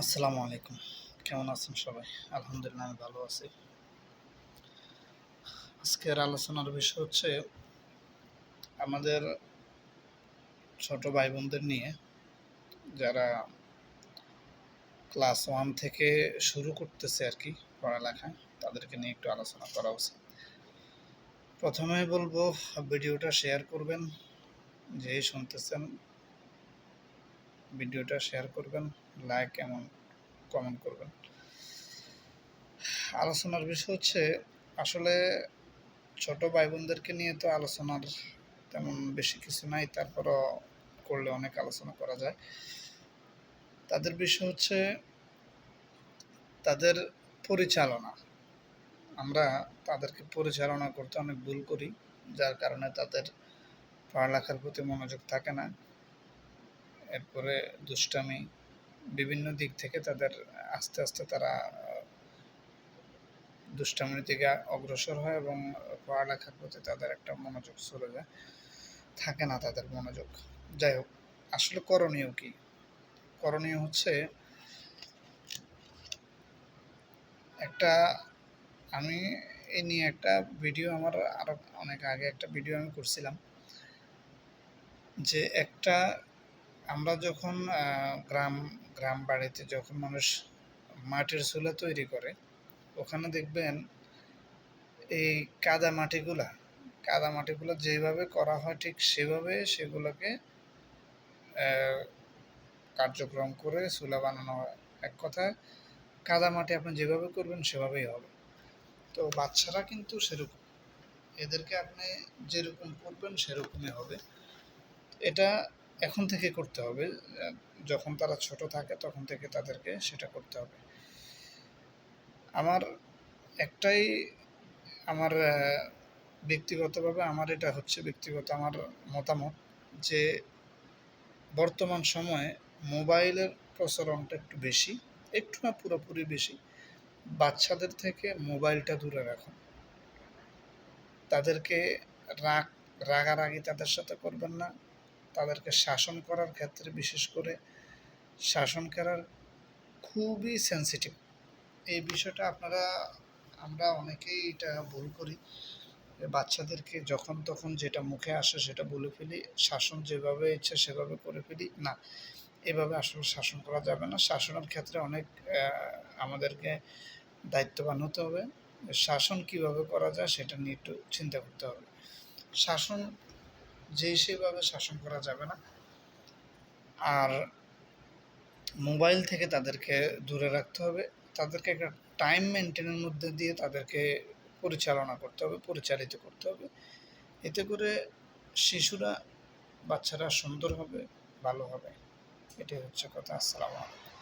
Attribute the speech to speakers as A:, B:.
A: আসসালামু আলাইকুম। কেমন আছেন সবাই? আলহামদুলিল্লাহ, আমি ভালো আছি। আজকের আলোচনার বিষয় হচ্ছে আমাদের ছোট ভাই বোনদের নিয়ে যারা ক্লাস ওয়ান থেকে শুরু করতেছে আর কি পড়ালেখা, তাদেরকে নিয়ে একটু আলোচনা করা উচিত। প্রথমে বলব, ভিডিওটা শেয়ার করবেন, যেই শুনতেছেন ভিডিওটা শেয়ার করবেন লাইক এবং কমেন্ট করবেন। আলোচনার বিষয় হচ্ছে, আসলে ছোট ভাই বোনদেরকে নিয়ে তো আলোচনার তেমন বেশি কিছু নাই, তারপরও করলে অনেক আলোচনা করা যায়। তাদের বিষয় হচ্ছে, তাদের পরিচালনা। আমরা তাদেরকে পরিচালনা করতে অনেক ভুল করি, যার কারণে তাদের পড়ালেখার প্রতি মনোযোগ থাকে না। এরপরে দুষ্টামি বিভিন্ন দিক থেকে তাদের আস্তে আস্তে তারা দুষ্টামির দিকে অগ্রসর হয় এবং পড়ালেখার প্রতি তাদের একটা মনোযোগ চলে যায়। থাকে না তাদের মনোযোগ। যাই হোক, আসলে করণীয় কি? করণীয় হচ্ছে একটা, আমি এ নিয়ে একটা ভিডিও আমার আরও অনেক আগে একটা ভিডিও আমি করছিলাম যে একটা আমরা যখন গ্রাম গ্রাম বাড়িতে যখন মানুষ মাটির চুলা তৈরি করে, ওখানে দেখবেন এই কাদা মাটিগুলা, কাদা মাটিগুলো যেভাবে করা হয় ঠিক সেভাবে সেগুলোকে কার্যক্রম করে চুলা বানানো হয়। এক কথায়, কাদা মাটি আপনি যেভাবে করবেন সেভাবেই হবে। তো বাচ্চারা কিন্তু সেরকম, এদেরকে আপনি যেরকম করবেন সেরকমই হবে। এটা এখন থেকে করতে হবে। যখন তারা ছোট থাকে তখন থেকে তাদেরকে সেটা করতে হবে। আমার একটাই আমার ব্যক্তিগতভাবে আমার এটা হচ্ছে ব্যক্তিগত আমার মতামত যে বর্তমান সময়ে মোবাইলের প্রচলনটা একটু বেশি, একটু না পুরোপুরি বেশি। বাচ্চাদের থেকে মোবাইলটা দূরে রাখুন। তাদেরকে রাগ, রাগারাগি তাদের সাথে করবেন না। তাদেরকে শাসন করার ক্ষেত্রে, বিশেষ করে শাসন করার খুবই সেন্সিটিভ এই বিষয়টা আপনারা, আমরা অনেকেই এটা ভুল করি। বাচ্চাদেরকে যখন তখন যেটা মুখে আসে সেটা বলে ফেলি, শাসন যেভাবে ইচ্ছে সেভাবে করে ফেলি, না, এভাবে আসলে শাসন করা যাবে না। শাসনের ক্ষেত্রে অনেক আমাদেরকে দায়িত্ববান হতে হবে। শাসন কীভাবে করা যায় সেটা নিয়ে একটু চিন্তা করতে হবে। শাসন যে সেভাবে শাসন করা যাবে না। আর মোবাইল থেকে তাদেরকে দূরে রাখতে হবে। তাদেরকে একটা টাইম মেনটেনের মধ্যে দিয়ে তাদেরকে পরিচালনা করতে হবে, পরিচালিত করতে হবে। এতে করে শিশুরা, বাচ্চারা সুন্দর হবে, ভালো হবে। এটাই হচ্ছে কথা। আসসালামু আলাইকুম।